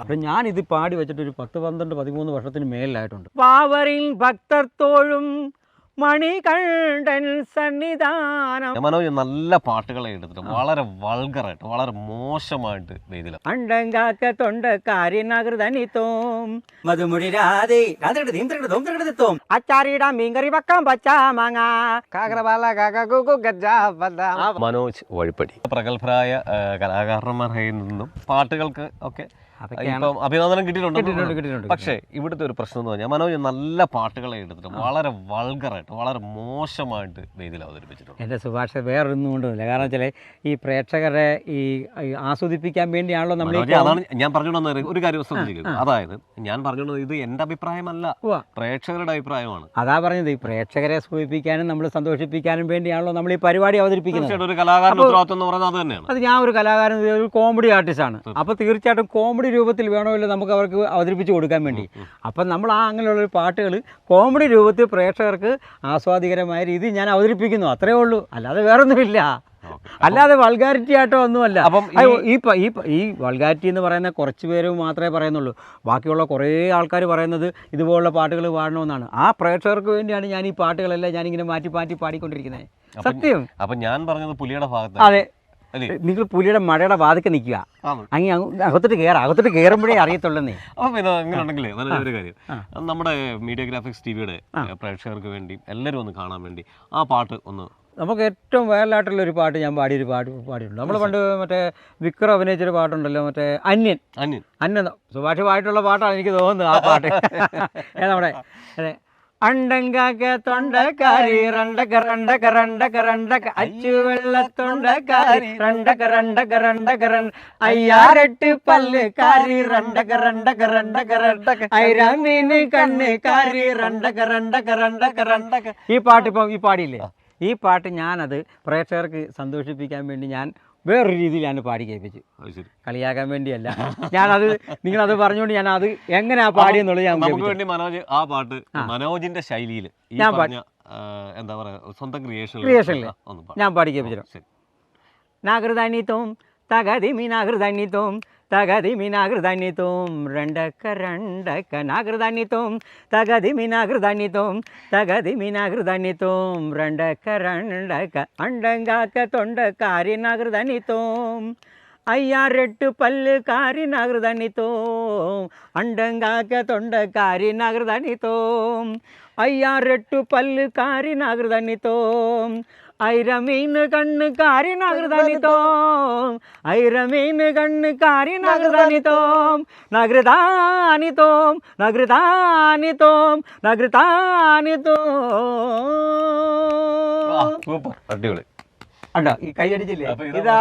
അപ്പം ഞാൻ ഇത് പാടി വെച്ചിട്ട് ഒരു പത്ത് പന്ത്രണ്ട് പതിമൂന്ന് വർഷത്തിന് മേലിലായിട്ടുണ്ട്. പാവറിൽ ഭക്തർ തോഴും മണികണ്ഠൻ സന്നിധാനം. മനോജ് നല്ല പാട്ടുകളെ എടുത്തിട്ട് വളരെ വൾഗറായിട്ട് വളരെ മോശമായിട്ട് വേദിയിലാണ് അണ്ടങ്കാക്ക തൊണ്ടക്കാരിനകൃതനിത്തോം മധുമുടി രാധേ തോം അച്ചാറിടാം മീൻകറി വെക്കാം പച്ചാ മാങ്ങ. കാകരപാല കാകു മനോജ് വഴിപ്പടി. പ്രഗത്ഭരായ കയ്യിൽ നിന്നും പാട്ടുകൾക്ക് ഒക്കെ ഇപ്പം അഭിനന്ദനം കിട്ടിയിട്ടുണ്ട് പക്ഷേ ഇവിടുത്തെ ഒരു പ്രശ്നം എന്ന് പറഞ്ഞാൽ മനോജ് നല്ല പാട്ടുകളെ എടുത്തിട്ട് വളരെ വൾഗറായിട്ട് വളരെ മോശമായിട്ട് വേദിയിൽ അവതരിപ്പിച്ചിട്ടുണ്ട്. എന്റെ ശുപാർശ വേറൊന്നും കൊണ്ടുമില്ല കാരണം വെച്ചാൽ ഈ പ്രേക്ഷകരെ ഈ ആസ്വദിപ്പിക്കാൻ വേണ്ടിയാണല്ലോ നമ്മൾ അതാണ് ഞാൻ പറഞ്ഞുകൊണ്ടെന്ന് ഒരു കാര്യം ശ്രദ്ധിക്കുന്നത് അതായത് ഞാൻ പറഞ്ഞുകൊണ്ടത് ഇത് എന്റെ അഭിപ്രായമല്ല. പ്രേക്ഷകരുടെ അഭിപ്രായമാണ്. അതാ പറഞ്ഞത്. ഈ പ്രേക്ഷകരെ സൂചിപ്പിക്കാനും നമ്മൾ സന്തോഷിപ്പിക്കാനും വേണ്ടിയാണല്ലോ നമ്മൾ ഈ പരിപാടി അവതരിപ്പിക്കുന്നത്. ഒരു കലാകാരൻ ഉത്തരവാദിത്വം എന്ന് പറയുന്നത് അത് തന്നെയാണ്. അത് ഞാൻ ഒരു കലാകാരൻ ഒരു കോമഡി ആർട്ടിസ്റ്റ് ആണ്. അപ്പോൾ തീർച്ചയായിട്ടും കോമഡി രൂപത്തിൽ വേണമല്ലോ നമുക്ക് അവർക്ക് അവതരിപ്പിച്ച് കൊടുക്കാൻ വേണ്ടി. അപ്പം നമ്മൾ ആ അങ്ങനെയുള്ള പാട്ടുകൾ കോമഡി രൂപത്തിൽ പ്രേക്ഷകർക്ക് ആസ്വാദികരമായ രീതിയിൽ ഞാൻ അവതരിപ്പിക്കുന്നു. അത്രേ ഉള്ളൂ. അല്ലാതെ വേറൊന്നുമില്ല. അല്ലാതെ വൾഗാരിറ്റി ആയിട്ടോ ഒന്നുമല്ല. അപ്പം ഈ- ഈ ഈ വൾഗാരിറ്റി എന്ന് പറയുന്ന കുറച്ച് പേര് മാത്രമേ പറയുന്നുള്ളൂ. ബാക്കിയുള്ള കുറേ ആൾക്കാർ പറയുന്നത് ഇതുപോലുള്ള പാട്ടുകൾ പാടണമെന്നാണ്. ആ പ്രേക്ഷകർക്ക് വേണ്ടിയാണ് ഞാൻ ഈ പാട്ടുകളെല്ലാം ഞാനിങ്ങനെ മാറ്റി മാറ്റി പാടിക്കൊണ്ടിരിക്കുന്നത്. സത്യം. അപ്പം ഞാൻ പറഞ്ഞത് പുലിയുടെ ഭാഗത്ത് അതെ. നിങ്ങൾ പുലിയുടെ മഴയുടെ വാതിക്ക് നിൽക്കുക. അങ്ങ് അകത്തോട്ട് കയറാം. അകത്തോട്ട് കയറുമ്പോഴേ അറിയത്തുള്ളന്നേ. അപ്പൊ പിന്നെ അങ്ങനെ ഉണ്ടെങ്കിലേ നല്ല ഒരു കാര്യം. നമ്മുടെ മീഡിയ ഗ്രാഫിക്സ് ടിവിയുടെ പ്രേക്ഷകർക്ക് വേണ്ടി എല്ലാവരും ഒന്ന് കാണാൻ വേണ്ടി ആ പാട്ട് ഒന്ന് നമുക്ക് ഏറ്റവും വയലായിട്ടുള്ള ഒരു പാട്ട് ഞാൻ പാടിയൊരു പാട്ട് പാടിയിട്ടുണ്ട് നമ്മൾ പണ്ട് മറ്റേ വിക്രം അഭിനയിച്ചൊരു പാട്ടുണ്ടല്ലോ മറ്റേ അന്യൻ. അന്യൻ. അന്യൻ സുഭാഷ് പാട്ടുള്ള പാട്ടാണ് എനിക്ക് തോന്നുന്നത് ആ പാട്ട്. നമ്മുടെ അതെ. അണ്ടങ്കാക്ക തൊണ്ടക്കാരി രണ്ടക്ക രണ്ടക്ക രണ്ടക്ക രണ്ടക്ക. അച്ചു വെള്ളത്തൊണ്ടക്കാരി രണ്ടക്ക രണ്ടക്ക രണ്ടക്ക രണ്ട് അയ്യാറെട്ട് പല്ല് കാരി രണ്ടക്ക രണ്ടക്ക രണ്ടക്ക രണ്ടക്ക. ഐരാമീന് കണ്ണ് കാരി രണ്ടക്ക രണ്ടക്ക രണ്ടക്ക രണ്ടക്ക. ഈ പാട്ട് ഇപ്പം ഈ പാടിയില്ലേ? ഈ പാട്ട് ഞാനത് പ്രേക്ഷകർക്ക് സന്തോഷിപ്പിക്കാൻ വേണ്ടി ഞാൻ വേറൊരു രീതിയിൽ ഞാൻ പാടി കേൾപ്പിച്ചു. കളിയാക്കാൻ വേണ്ടിയല്ല. ഞാനത് നിങ്ങളത് പറഞ്ഞുകൊണ്ട് ഞാൻ അത് എങ്ങനെ പാടിയെന്നുള്ളത് ഞാൻ നമുക്ക് ഞാൻ വേണ്ടി മനോജ് ആ പാട്ട് മനോജിന്റെ ശൈലിയിൽ ഞാൻ പറഞ്ഞ എന്താ പറയാ സ്വന്തം ക്രിയേഷൻ Creation ഞാൻ ഒന്ന് കേൾപ്പിച്ചിരുന്നു പാടി കേൾപ്പിച്ചു ശരി. നാഗൃതാനിത്തോം തകതിമി നാഗൃതാനിത്തോം തകതിമി നാഗൃതാനിത്തോം രണ്ടക്ക രണ്ടക്ക നാഗൃതാനിത്തോം തകതിമി നാഗൃതാനിത്തോം തകതിമി നാഗൃതാനിത്തോം രണ്ടക്ക രണ്ടക്ക അണ്ടങ്കാക്ക തൊണ്ടക്കാരി നാഗൃതാനിത്തോം അയ്യാറെട്ട് പല്ല് കാരി നാഗൃതാനിത്തോം അണ്ടങ്കാക്ക തൊണ്ടക്കാരി നാഗൃതാനിത്തോം അയ്യാറെട്ടു പല്ല് കാരി നാഗൃതാനിത്തോം ഐരമീന് കണ്ണ് കാരി നഗൃതാനിത്തോം ഐരമീന് കണ്ണ് കാരി നഗൃതാനിത്തോം നഗൃതാനിത്തോം നഗൃതാനിത്തോം സൂപ്പർ. അടിപൊളി. അണ്ടോ ഈ കൈയടിച്ചില്ലേ ഇതാ ഇതാ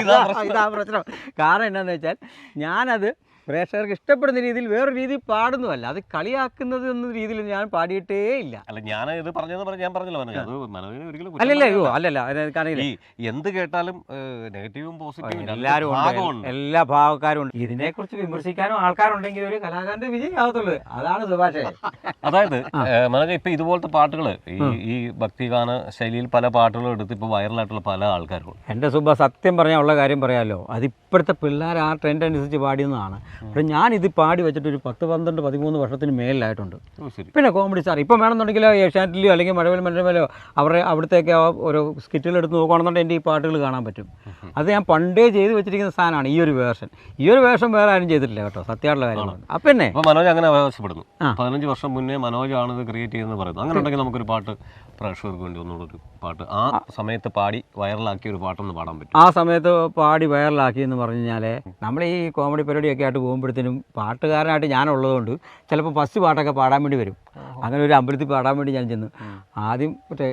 ഇതാ പ്രശ്നം. ഇതാ പ്രശ്നം. കാരണം എന്താണെന്ന് വെച്ചാൽ ഞാനത് പ്രേക്ഷകർക്ക് ഇഷ്ടപ്പെടുന്ന രീതിയിൽ വേറൊരു രീതിയിൽ പാടുന്നുമല്ല അത് കളിയാക്കുന്നത് എന്ന രീതിയിൽ ഞാൻ പാടിയിട്ടേ ഇല്ല. അല്ല ഞാൻ ഇത് പറഞ്ഞത് പറഞ്ഞ ഞാൻ പറഞ്ഞല്ലോ അത് ഒരിക്കലും അല്ലല്ല അയ്യോ അല്ലല്ല ഈ എന്ത് കേട്ടാലും നെഗറ്റീവും പോസിറ്റീവും എല്ലാവരും എല്ലാ ഭാഗക്കാരും ഉണ്ട്. ഇതിനെ കുറിച്ച് വിമർശിക്കാനും ആൾക്കാരുണ്ടെങ്കിൽ ഒരു കലാകാരന്റെ വിജയം ആകത്തുള്ളൂ. അതാണ് സുഭാഷേ. അതായത് മനോജ ഇപ്പൊ ഇതുപോലത്തെ പാട്ടുകൾ ഈ ഈ ഭക്തിഗാന ശൈലിയിൽ പല പാട്ടുകളും എടുത്ത് ഇപ്പൊ വൈറലായിട്ടുള്ള പല ആൾക്കാരും എന്റെ സുബ സത്യം പറഞ്ഞാൽ ഉള്ള കാര്യം പറയാമല്ലോ അതിപ്പോഴത്തെ പിള്ളേർ ആ ട്രെൻഡ് അനുസരിച്ച് പാടിയെന്നതാണ് പക്ഷെ ഞാൻ ഇത് പാടി വെച്ചിട്ട് ഒരു പത്ത് പന്ത്രണ്ട് പതിമൂന്ന് വർഷത്തിന് മേലിലായിട്ടുണ്ട് പിന്നെ കോമഡി സ്റ്റാർ ഇപ്പം വേണമെന്നുണ്ടെങ്കിൽ ഏഷ്യാനെറ്റിലോ അല്ലെങ്കിൽ മഴവിൽ മനോരമയിലോ അവരുടെ അവിടുത്തേക്ക് ആ ഓരോ സ്കിറ്റുകൾ എടുത്ത് നോക്കുകയാണെന്നുണ്ടെങ്കിൽ എന്റെ ഈ പാട്ടുകൾ കാണാൻ പറ്റും. അത് ഞാൻ പണ്ടേ ചെയ്ത് വെച്ചിരിക്കുന്ന സാധനമാണ് ഈ ഒരു വേർഷൻ ഈ ഒരു വേർഷൻ വേറെ ആരും ചെയ്തിട്ടില്ല കേട്ടോ. സത്യമായിട്ടുള്ള കാര്യമാണ് അപ്പം പിന്നെ? മനോജ് അങ്ങനെ ആവശ്യപ്പെടുന്നു. പതിനഞ്ച് വർഷം മുന്നേ മനോജാണ് ഇത് ക്രിയേറ്റ് ചെയ്യുന്നത് പറയുന്നത്. അങ്ങനെ ഉണ്ടെങ്കിൽ നമുക്കൊരു പാട്ട് പ്രേക്ഷകർക്ക് വേണ്ടി ഒന്നുകൂടെ ഒരു പാട്ട്. ആ സമയത്ത് പാടി വൈറലാക്കിയ ഒരു പാട്ടൊന്ന് പാടാൻ പറ്റും ആ സമയത്ത് പാടി വൈറലാക്കി എന്ന് പറഞ്ഞു കഴിഞ്ഞാൽ നമ്മൾ ഈ കോമഡി പരിപാടിയൊക്കെ ആയിട്ട് പോകുമ്പോഴത്തേനും പാട്ടുകാരനായിട്ട് ഞാനുള്ളതുകൊണ്ട് ചിലപ്പോൾ ഫസ്റ്റ് പാട്ടൊക്കെ പാടാൻ വേണ്ടി വരും. അങ്ങനെ ഒരു അമ്പലത്തിൽ പാടാൻ വേണ്ടി ഞാൻ ചെന്നു. ആദ്യം മറ്റേ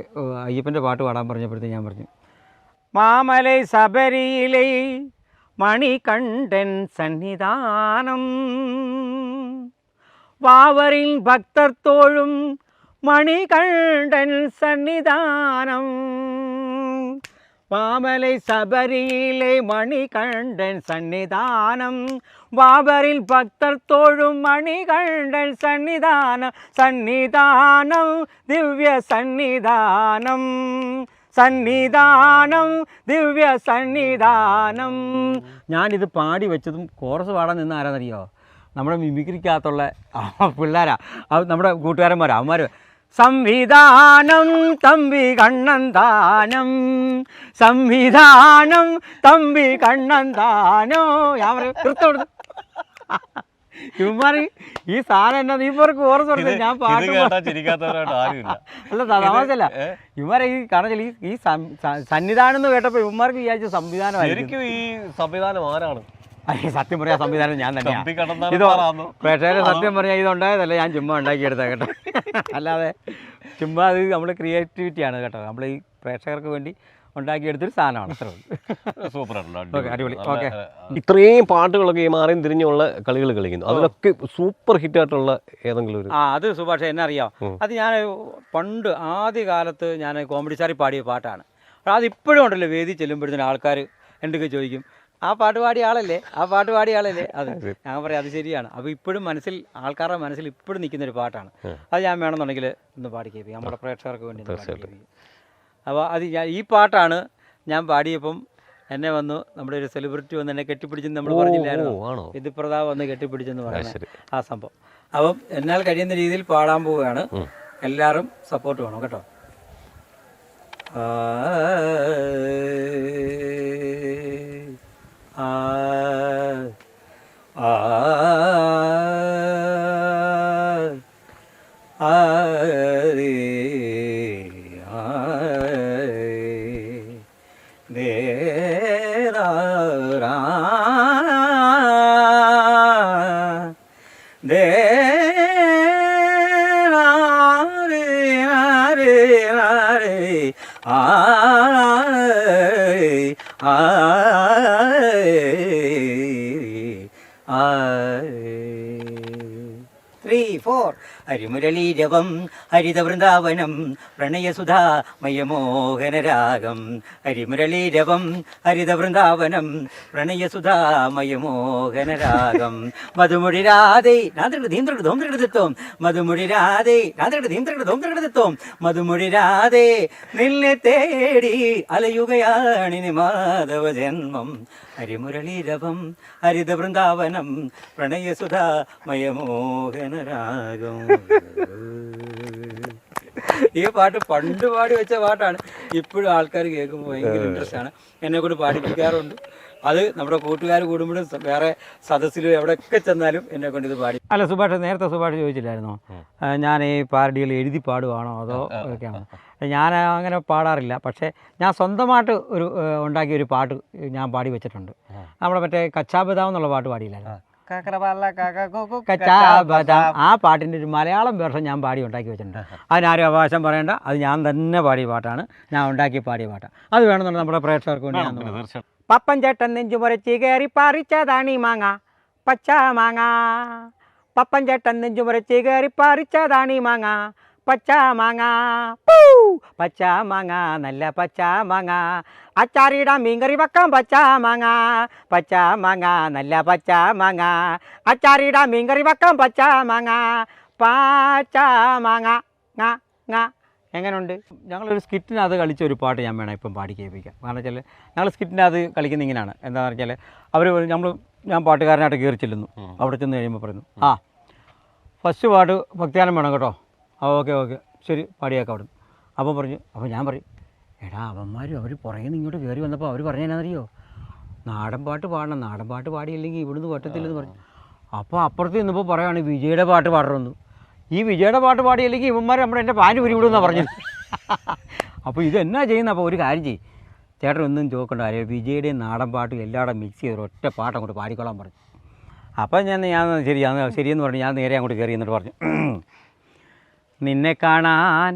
അയ്യപ്പന്റെ പാട്ട് പാടാൻ പറഞ്ഞപ്പോഴത്തേക്ക് ഞാൻ പറഞ്ഞു മാമലൈ ശബരിയിലെ മണികണ്ഠൻ സന്നിധാനം വാവറിൽ ഭക്തർ തോഴും മണികണ്ഠൻ സന്നിധാനം. വാമലൈ ശബരിയിലെ മണികണ്ഠൻ സന്നിധാനം. വാവറിൽ ഭക്തർ തോഴും മണികണ്ഠൻ സന്നിധാനം സന്നിധാനം ദിവ്യ സന്നിധാനം. സന്നിധാനം ദിവ്യ സന്നിധാനം. ഞാനിത് പാടി വെച്ചതും കോറസ് പാടാൻ നിന്ന് ആരാന്നറിയോ? നമ്മുടെ മിമിക്രിക്കകത്തുള്ള പിള്ളേരാ. നമ്മുടെ കൂട്ടുകാരന്മാരാ. അവന്മാർ സംവിധാനം തമ്പി കണ്ണൻ ദാനം. സംവിധാനം തമ്പി കണ്ണൻ ദാനോ. ഞാൻ പറയും കൃത്യം ചുമ്മാറി ഈ സാധനം എന്നാ നീ പേർക്ക് ഓർത്ത് പറഞ്ഞു ഞാൻ പാട്ട് അല്ല തമാശല്ല ഇവരെ ഈ കാരണം ഈ സന്നിധാനം എന്ന് കേട്ടപ്പോ ഇവന്മാർക്ക് വിചാരിച്ച സംവിധാനമായിരിക്കും. ശരിക്കും ഈ സംവിധാനം ആരാണ്? സത്യം പറയാ സംവിധാനം ഞാൻ തന്നെയാണ് ഇതോ? പ്രേക്ഷകരെ സത്യം പറയാ ഇതുണ്ടായതല്ല ഞാൻ ചുമ്മാ ഉണ്ടാക്കിയെടുത്ത കേട്ടോ. അല്ലാതെ ചുമ്മാ അത് നമ്മുടെ ക്രിയേറ്റിവിറ്റിയാണ് കേട്ടോ. നമ്മൾ ഈ പ്രേക്ഷകർക്ക് വേണ്ടി ഉണ്ടാക്കിയെടുത്തൊരു സാധനമാണ് അത്ര സൂപ്പർ അടിപൊളി. ഓക്കെ. ഇത്രയും പാട്ടുകളൊക്കെ ഈ മാറിയും തിരിഞ്ഞുള്ള കളികൾ കളിക്കുന്നു. അതിലൊക്കെ സൂപ്പർ ഹിറ്റ് ആയിട്ടുള്ള ഏതെങ്കിലും ഒരു ആ അത് സുഭാഷ് എന്നെ അറിയാം അത് ഞാൻ പണ്ട് ആദ്യ കാലത്ത് ഞാൻ കോമഡി സാറി പാടിയ പാട്ടാണ്. അത് ഇപ്പോഴും ഉണ്ടല്ലോ വേദി ചെല്ലുമ്പോഴത്തേനും ആൾക്കാർ എന്തൊക്കെ ചോദിക്കും? ആ പാട്ട് പാടിയ ആളല്ലേ? ആ പാട്ട് പാടിയ ആളല്ലേ? അത്. ഞാൻ പറയാം അത് ശരിയാണ്. അപ്പോൾ ഇപ്പോഴും മനസ്സിൽ ആൾക്കാരുടെ മനസ്സിൽ ഇപ്പോഴും നിൽക്കുന്ന ഒരു പാട്ടാണ്. അത് ഞാൻ വേണമെന്നുണ്ടെങ്കിൽ ഒന്ന് പാടി കേൾപ്പിക്കും. നമ്മുടെ പ്രേക്ഷകർക്ക് വേണ്ടി അപ്പൊ അപ്പോൾ അത് ഈ പാട്ടാണ് ഞാൻ പാടിയപ്പം എന്നെ വന്നു നമ്മുടെ ഒരു സെലിബ്രിറ്റി വന്ന് എന്നെ കെട്ടിപ്പിടിച്ചെന്ന് നമ്മൾ പറഞ്ഞില്ലായിരുന്നു? ഇത് പ്രതാപ് വന്ന് കെട്ടിപ്പിടിച്ചെന്ന് പറഞ്ഞു ആ സംഭവം. അപ്പം എന്നാൽ കഴിയുന്ന രീതിയിൽ പാടാൻ പോവുകയാണ്. എല്ലാവരും സപ്പോർട്ട് വേണം കേട്ടോ. ആ, ആ, mejor. ഫോർ ഹരിമുരളീരവം ഹരിതവൃന്ദാവനം പ്രണയസുധാ മയമോഹനരാഗം ഹരിമുരളീരവം ഹരിതവൃന്ദാവനം പ്രണയസുധാ മയമോഹനരാഗം മധുമുടി രാധേ നാന്ത്രിട് ധീന്ത്രിട് ധോന്ത്രിടത്തിത്വം മധുമുടി രാധേ നാന്ത്രിട് ധീന്ത്രിട് ധോന്ത്രിടത്തിത്വം മധുമുടി രാധേ നിന്നെ തേടി അലയുകയാണിനി മാധവ ജന്മം ഹരിമുരളീരവം ഹരിത വൃന്ദാവനം പ്രണയസുധാ മയമോഹനരാഗം ഈ പാട്ട് പണ്ട് പാടി വെച്ച പാട്ടാണ്. ഇപ്പോഴും ആൾക്കാർ കേൾക്കുമ്പോൾ ഭയങ്കര ഇൻട്രസ്റ്റ് ആണ്. എന്നെ കൊണ്ട് പാടിപ്പിക്കാറുണ്ട്. അത് നമ്മുടെ കൂട്ടുകാർ കൂടുമ്പോഴും വേറെ സദസ്സിലും എവിടെയൊക്കെ ചെന്നാലും എന്നെ കൊണ്ട് ഇത് പാടി അല്ല സുഭാഷ് നേരത്തെ സുഭാഷ് ചോദിച്ചില്ലായിരുന്നോ? ഞാൻ ഈ പാരഡികൾ എഴുതി പാടുവാണോ അതോ ഒക്കെയാണോ? ഞാൻ അങ്ങനെ പാടാറില്ല. പക്ഷേ ഞാൻ സ്വന്തമായിട്ട് ഒരു ഉണ്ടാക്കിയ ഒരു പാട്ട് ഞാൻ പാടി വെച്ചിട്ടുണ്ട്. നമ്മുടെ മറ്റേ കച്ചാബദാം എന്നുള്ള പാട്ട് പാടിയില്ലായിരുന്നു? ആ പാട്ടിന്റെ ഒരു മലയാളം വേർഷൻ ഞാൻ പാടി ഉണ്ടാക്കി വെച്ചിട്ടുണ്ട്. അതിനാരും അവകാശം പറയണ്ട. അത് ഞാൻ തന്നെ പാടിയ പാട്ടാണ്. ഞാൻ ഉണ്ടാക്കി പാടിയ പാട്ടാണ് അത് വേണമെന്നുണ്ട് നമ്മുടെ പ്രേക്ഷകർക്ക് വേണ്ടി പപ്പൻ ചേട്ടൻ നെഞ്ചു മുരച്ചി കയറി പറിച്ചതാണി മാങ്ങ. പച്ച മാങ്ങ. പപ്പൻ ചേട്ടൻ നെഞ്ചു മുരച്ചി കയറി പറിച്ചതാണി മാങ്ങ. പച്ച മാങ്ങ. പൂ! പച്ച മാങ്ങ നല്ല പച്ച മാങ്ങ അച്ചാറിടാൻ മീൻകറി വെക്കാം പച്ച മാങ്ങ പച്ച മാങ്ങ നല്ല പച്ച മാങ്ങ അച്ചാറിടാൻ മീൻകറി വെക്കാം പച്ച മാങ്ങ പച്ച മാങ്ങ എങ്ങനെയുണ്ട് ഞങ്ങളൊരു സ്കിറ്റിനകത്ത് കളിച്ച ഒരു പാട്ട് ഞാൻ വേണം ഇപ്പം പാടി കേൾപ്പിക്കാം. കാരണം വെച്ചാൽ ഞങ്ങൾ സ്കിറ്റിനകത്ത് കളിക്കുന്ന ഇങ്ങനെയാണ് എന്താണെന്ന് വെച്ചാൽ അവർ നമ്മൾ ഞാൻ പാട്ടുകാരനായിട്ട് കയറി ചെല്ലുന്നു. അവിടെ ചെന്ന് കഴിയുമ്പോൾ പറയുന്നു. ആ ഫസ്റ്റ് പാട്ട് ഭക്തിയാനം വേണം കേട്ടോ. ആ ഓക്കെ ഓക്കെ. ശരി പാടിയേക്കാം അവിടുന്ന്. അപ്പോൾ പറഞ്ഞു അപ്പോൾ ഞാൻ പറയും എടാ അവന്മാരും അവർ പുറകെ ഇങ്ങോട്ട് കയറി വന്നപ്പോൾ അവർ പറഞ്ഞതിനറിയോ നാടൻ പാട്ട് പാടണം നാടൻ പാട്ട് പാടിയില്ലെങ്കിൽ ഇവിടുന്ന് പറ്റത്തില്ലെന്ന് പറഞ്ഞു. അപ്പോൾ അപ്പുറത്ത് നിന്നപ്പോൾ പറയുകയാണ് വിജയുടെ പാട്ട് പാടണമെന്ന്. ഈ വിജയുടെ പാട്ട് പാടിയില്ലെങ്കിൽ ഇവന്മാർ നമ്മുടെ എന്റെ പാൽ ഉരുവിടുമെന്നാണ് പറഞ്ഞത്. അപ്പോൾ ഇതെന്നാ ചെയ്യുന്ന? അപ്പോൾ ഒരു കാര്യം ചെയ്യും. ചേട്ടൻ ഒന്നും ചോക്കണ്ട കാര്യം വിജയുടെയും നാടൻ പാട്ടും എല്ലാവരും മിക്സ് ചെയ്ത് ഒറ്റ പാട്ട് അങ്ങോട്ട് പാടിക്കോളാൻ പറഞ്ഞു. അപ്പം ഞാൻ ഞാൻ ശരി ശരിയെന്ന് പറഞ്ഞു. ഞാൻ നേരെ അങ്ങോട്ട് കയറി എന്നിട്ട് പറഞ്ഞു നിന്നെ കാണാൻ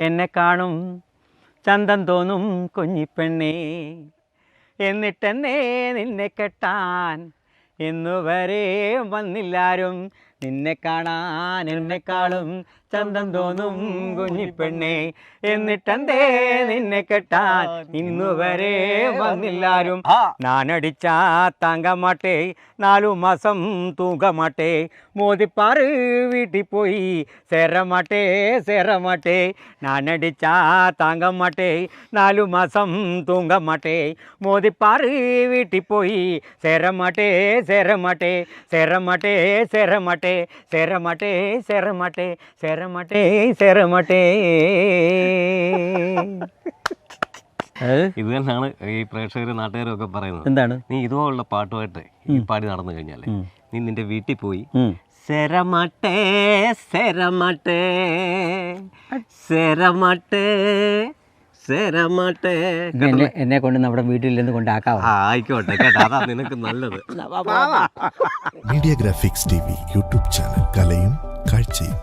എന്നെ കാണും. ചന്തം തോന്നും കുഞ്ഞിപ്പെണ്ണേ. എന്നിട്ടെന്നേ നിന്നെ കെട്ടാൻ. എന്നുവരെ വന്നില്ലാരും നിന്നെ കാണാൻ. എന്നെക്കാളും ചന്തം തോന്നും കുഞ്ഞിപ്പെണ്ണെ എന്നിട്ടെന്തേ നിന്നെ കെട്ടാൻ ഇന്നുവരെ വന്നില്ലാരും. നാനടിച്ച തങ്കമാട്ടെ നാലു മാസം തൂങ്ങമാട്ടെ മോദിപ്പാറ് വീട്ടിൽ പോയി സേരമാട്ടെ സേരമാട്ടെ. നാനടിച്ച തങ്കമാട്ടെ നാലു മാസം തൂങ്ങമാട്ടെ മോദിപ്പാറ് വീട്ടിൽ പോയി സേരമാട്ടെ സേരമാട്ടെ സേരമാട്ടെ സേരമാട്ടെ സേരമാട്ടെ സേരമാട്ടെ സേര സേരമാട്ടെ ഇത് തന്നെയാണ് ഈ പ്രേക്ഷകരും നാട്ടുകാരും ഒക്കെ പറയുന്നത്. എന്താണ്? നീ ഇതുപോലുള്ള പാട്ടുമായിട്ട് ഈ പാടി നടന്നു കഴിഞ്ഞാലേ നീ നിന്റെ വീട്ടിൽ പോയി. സെരമട്ടെ സെരമട്ടെ സെരമട്ടെ സെരമട്ടെ ഇത് എന്നെ എന്നെ കൊണ്ട് നമ്മുടെ വീട്ടിൽ നിന്ന് കൊണ്ടാക്കാം ആ ആയിക്കോട്ടെ കേട്ടോ. അതാ നിനക്ക് നല്ലത്. Media graphics T V YouTube channel കലയും കാഴ്ചയും.